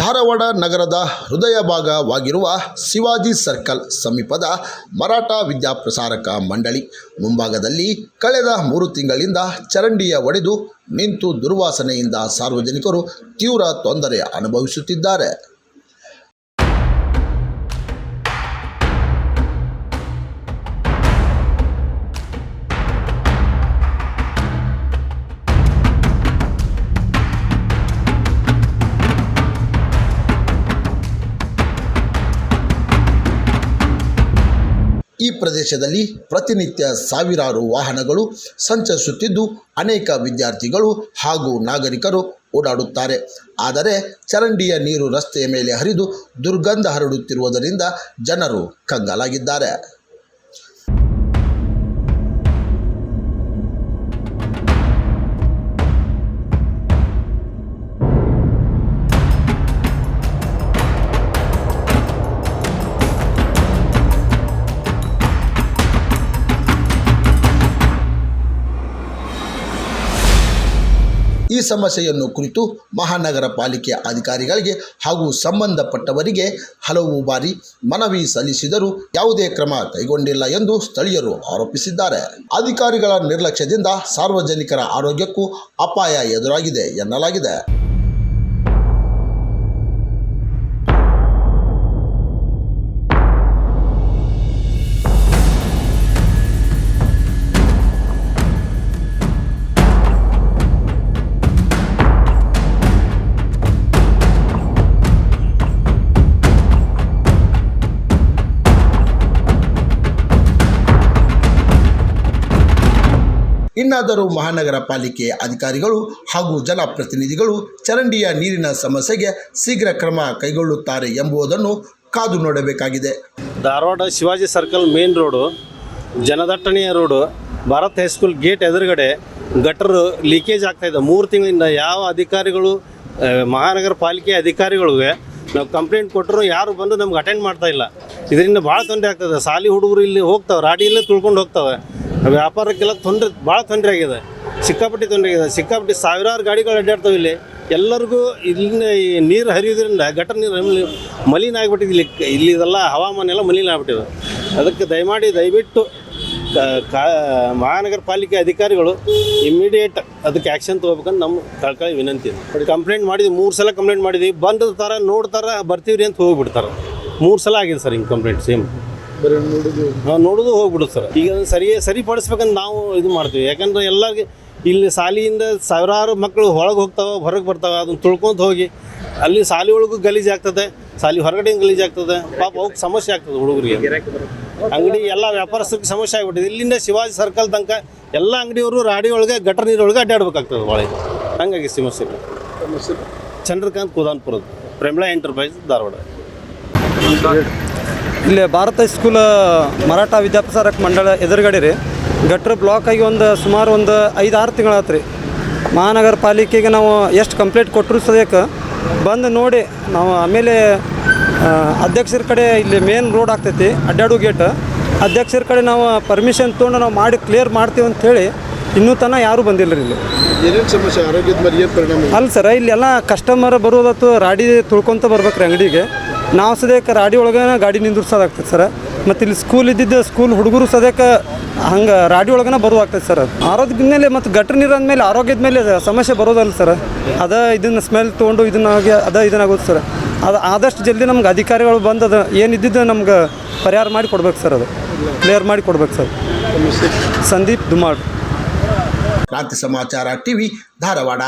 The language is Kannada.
ಧಾರವಾಡ ನಗರದ ಹೃದಯ ಭಾಗವಾಗಿರುವ ಶಿವಾಜಿ ಸರ್ಕಲ್ ಸಮೀಪದ ಮರಾಠ ವಿದ್ಯಾಪ್ರಸಾರಕ ಮಂಡಳಿ ಮುಂಭಾಗದಲ್ಲಿ ಕಳೆದ ಮೂರು ತಿಂಗಳಿಂದ ಚರಂಡಿಯ ಒಡೆದು ನಿಂತು ದುರ್ವಾಸನೆಯಿಂದ ಸಾರ್ವಜನಿಕರು ತೀವ್ರ ತೊಂದರೆ ಅನುಭವಿಸುತ್ತಿದ್ದಾರೆ. ಈ ಪ್ರದೇಶದಲ್ಲಿ ಪ್ರತಿನಿತ್ಯ ಸಾವಿರಾರು ವಾಹನಗಳು ಸಂಚರಿಸುತ್ತಿದ್ದು ಅನೇಕ ವಿದ್ಯಾರ್ಥಿಗಳು ಹಾಗೂ ನಾಗರಿಕರು ಓಡಾಡುತ್ತಾರೆ. ಆದರೆ ಚರಂಡಿಯ ನೀರು ರಸ್ತೆಯ ಮೇಲೆ ಹರಿದು ದುರ್ಗಂಧ ಹರಡುತ್ತಿರುವುದರಿಂದ ಜನರು ಕಂಗಾಲಾಗಿದ್ದಾರೆ. ಸಮಸ್ಯೆಯನ್ನು ಕುರಿತು ಮಹಾನಗರ ಪಾಲಿಕೆ ಅಧಿಕಾರಿಗಳಿಗೆ ಹಾಗೂ ಸಂಬಂಧಪಟ್ಟವರಿಗೆ ಹಲವು ಬಾರಿ ಮನವಿ ಸಲ್ಲಿಸಿದರೂ ಯಾವುದೇ ಕ್ರಮ ಕೈಗೊಂಡಿಲ್ಲ ಎಂದು ಸ್ಥಳೀಯರು ಆರೋಪಿಸಿದ್ದಾರೆ. ಅಧಿಕಾರಿಗಳ ನಿರ್ಲಕ್ಷ್ಯದಿಂದ ಸಾರ್ವಜನಿಕರ ಆರೋಗ್ಯಕ್ಕೂ ಅಪಾಯ ಎದುರಾಗಿದೆ ಎನ್ನಲಾಗಿದೆ. ಇನ್ನಾದರೂ ಮಹಾನಗರ ಪಾಲಿಕೆ ಅಧಿಕಾರಿಗಳು ಹಾಗೂ ಜನಪ್ರತಿನಿಧಿಗಳು ಚರಂಡಿಯ ನೀರಿನ ಸಮಸ್ಯೆಗೆ ಶೀಘ್ರ ಕ್ರಮ ಕೈಗೊಳ್ಳುತ್ತಾರೆ ಎಂಬುದನ್ನು ಕಾದು ನೋಡಬೇಕಾಗಿದೆ. Dharwad Shivaji circle main road, ಜನದಟ್ಟಣೆಯ road, Bharat high school gate ಎದುರುಗಡೆ ಗಟರ್ ಲೀಕೇಜ್ ಆಗ್ತಾಯಿದೆ ಮೂರು ತಿಂಗಳಿಂದ ಯಾವ ಅಧಿಕಾರಿಗಳು ಮಹಾನಗರ ಪಾಲಿಕೆ ಅಧಿಕಾರಿಗಳಿಗೆ ನಾವು ಕಂಪ್ಲೇಂಟ್ ಕೊಟ್ಟರು ಯಾರು ಬಂದು ನಮ್ಗೆ ಅಟೆಂಡ್ ಮಾಡ್ತಾ ಇಲ್ಲ. ಇದರಿಂದ ಭಾಳ ತೊಂದರೆ ಆಗ್ತದೆ. ಸಾಲಿ ಹುಡುಗರು ಇಲ್ಲಿ ಹೋಗ್ತಾವೆ ರಾಡಿಯಲ್ಲೇ ತುಳ್ಕೊಂಡು ಹೋಗ್ತವೆ. ವ್ಯಾಪಾರಕ್ಕೆಲ್ಲ ತೊಂದರೆ, ಭಾಳ ತೊಂದರೆ ಆಗಿದೆ. ಸಿಕ್ಕಾಪಟ್ಟೆ ತೊಂದರೆ ಆಗಿದೆ. ಸಿಕ್ಕಾಪಟ್ಟೆ ಸಾವಿರಾರು ಗಾಡಿಗಳು ಅಡ್ಡಾಡ್ತಾವೆ ಇಲ್ಲಿ. ಎಲ್ಲರಿಗೂ ಇಲ್ಲಿನ ಈ ನೀರು ಹರಿಯೋದ್ರಿಂದ ಗಟರ್ ನೀರು ಮಲೀನ ಆಗಿಬಿಟ್ಟಿದೆ ಇಲ್ಲಿ. ಇಲ್ಲಿ ಇದೆಲ್ಲ ಹವಾಮಾನ ಎಲ್ಲ ಮಲಿನ ಆಗ್ಬಿಟ್ಟಿದೆ. ಅದಕ್ಕೆ ದಯಮಾಡಿ, ದಯವಿಟ್ಟು ಮಹಾನಗರ ಪಾಲಿಕೆ ಅಧಿಕಾರಿಗಳು ಇಮ್ಮಿಡಿಯೇಟ್ ಅದಕ್ಕೆ ಆ್ಯಕ್ಷನ್ ತೊಗೋಬೇಕಂತ ನಮ್ಮ ಕಳ್ಕೊಳ್ಳಿ ವಿನಂತಿ ಇದೆ. ಕಂಪ್ಲೇಂಟ್ ಮಾಡಿದ್ವಿ. ಮೂರು ಸಲ ಕಂಪ್ಲೇಂಟ್ ಮಾಡಿದ್ವಿ. ಬಂದ ಥರ ನೋಡ್ತಾರ, ಬರ್ತೀವ್ರಿ ಅಂತ ಹೋಗ್ಬಿಡ್ತಾರೆ. ಮೂರು ಸಲ ಆಗಿದೆ ಸರ್ ಹಿಂಗೆ ಕಂಪ್ಲೇಂಟ್ ಸೇಮ್ ನಾವು ನೋಡೋದು ಹೋಗ್ಬಿಡುತ್ತೆ ಸರ್. ಈಗ ಸರಿಯೇ ಸರಿ ಸರಿಪಡಿಸ್ಬೇಕಂತ ನಾವು ಇದು ಮಾಡ್ತೀವಿ. ಯಾಕಂದ್ರೆ ಎಲ್ಲರಿಗೆ ಇಲ್ಲಿ ಶಾಲೆಯಿಂದ ಸಾವಿರಾರು ಮಕ್ಕಳು ಒಳಗೆ ಹೋಗ್ತಾವೆ ಹೊರಗೆ ಬರ್ತಾವೆ ಅದನ್ನ ತುಳ್ಕೊಂತ ಹೋಗಿ ಅಲ್ಲಿ ಶಾಲೆ ಒಳಗೂ ಗಲೀಜು ಆಗ್ತದೆ ಶಾಲೆ ಹೊರಗಡೆ ಗಲೀಜು ಆಗ್ತದೆ. ಪಾಪ ಅವಕ್ಕೆ ಸಮಸ್ಯೆ ಆಗ್ತದೆ ಹುಡುಗರಿಗೆ. ಅಂಗಡಿ ಎಲ್ಲ ವ್ಯಾಪಾರಸ್ಥರಿಗೆ ಸಮಸ್ಯೆ ಆಗ್ಬಿಟ್ಟಿದೆ. ಇಲ್ಲಿಂದ ಶಿವಾಜಿ ಸರ್ಕಲ್ ತನಕ ಎಲ್ಲ ಅಂಗಡಿಯವರು ರಾಡಿ ಒಳಗೆ ಗಟರ್ ನೀರೊಳಗೆ ಅಡ್ಡಾಡ್ಬೇಕಾಗ್ತದೆ ಭಾಳ ಹಂಗಾಗಿ ಸಮಸ್ಯೆ ಚಂದ್ರಕಾಂತ್ ಕುದಾನ್ಪುರದ ಪ್ರೇಮ್ಲಾ ಎಂಟರ್ಪ್ರೈಸ್ ಧಾರವಾಡ. ಇಲ್ಲಿ ಭಾರತ ಸ್ಕೂಲ್ ಮರಾಠ ವಿದ್ಯಾಪ್ರಸಾರಕ ಮಂಡಳ ಎದುರುಗಡೆ ರೀ. ಗಟ್ರ ಬ್ಲಾಕ್ ಆಗಿ ಒಂದು ಸುಮಾರು ಒಂದು ಐದು ಆರು ತಿಂಗಳಾತು ರೀ ಮಹಾನಗರ ಪಾಲಿಕೆಗೆ ನಾವು ಎಷ್ಟು ಕಂಪ್ಲೇಂಟ್ ಕೊಟ್ಟರು ಸದ್ಯಕ್ಕೆ ಬಂದು ನೋಡಿ ನಾವು ಆಮೇಲೆ ಅಧ್ಯಕ್ಷರ ಕಡೆ ಇಲ್ಲಿ ಮೇನ್ ರೋಡ್ ಆಗ್ತೈತಿ ಅಡ್ಡಾಡು ಗೇಟ್ ಅಧ್ಯಕ್ಷರ ಕಡೆ ನಾವು ಪರ್ಮಿಷನ್ ತೊಗೊಂಡು ನಾವು ಮಾಡಿ ಕ್ಲಿಯರ್ ಮಾಡ್ತೀವಿ ಅಂಥೇಳಿ ಇನ್ನೂ ತನಕ ಯಾರೂ ಬಂದಿಲ್ಲ ರೀ ಇಲ್ಲಿ. ಸಮಸ್ಯೆ? ಆರೋಗ್ಯದ ಮೇಲೆ ಏನು ಪರಿಣಾಮ? ಅಲ್ಲ ಸರ ಇಲ್ಲೆಲ್ಲ ಕಸ್ಟಮರ್ ಬರೋದತ್ತು ರಾಡಿ ತುಳ್ಕೊತ ಬರ್ಬೇಕು ರೀ ಅಂಗಡಿಗೆ. ನಾವು ಸದ್ಯಕ್ಕೆ ರಾಡಿ ಒಳಗೆ ಗಾಡಿ ನಿಂದ್ರಿಸೋದಾಗ್ತದೆ ಸರ್. ಮತ್ತು ಇಲ್ಲಿ ಸ್ಕೂಲ್ ಇದ್ದಿದ್ದ ಸ್ಕೂಲ್ ಹುಡುಗರು ಸದ್ಯಕ್ಕೆ ಹಂಗೆ ರಾಡಿ ಒಳಗನ ಬರುವಾಗ್ತದೆ ಸರ್. ಆರೋಗ್ಯದ ಮೇಲೆ ಮತ್ತು ಗಟ್ರ ನೀರು ಅಂದಮೇಲೆ ಆರೋಗ್ಯದ ಮೇಲೆ ಸಮಸ್ಯೆ ಬರೋದಲ್ಲ ಸರ್. ಅದ ಇದನ್ನು ಸ್ಮೆಲ್ ತೊಗೊಂಡು ಇದನ್ನಾಗಿ ಅದ ಇದನ್ನಾಗೋದು ಸರ್. ಅದು ಆದಷ್ಟು ಜಲ್ದಿ ನಮ್ಗೆ ಅಧಿಕಾರಿಗಳು ಬಂದು ಅದು ಏನಿದ್ದಿದ್ದು ನಮ್ಗೆ ಪರಿಹಾರ ಮಾಡಿ ಕೊಡ್ಬೇಕು ಸರ್ ಅದು. ಕ್ಲಿಯರ್ ಮಾಡಿ ಕೊಡ್ಬೇಕು ಸರ್. ಸಂದೀಪ್ ದುಮಾಡ್ ಕ್ರಾಂತಿ ಸಮಾಚಾರ ಟಿವಿ ಧಾರವಾಡ.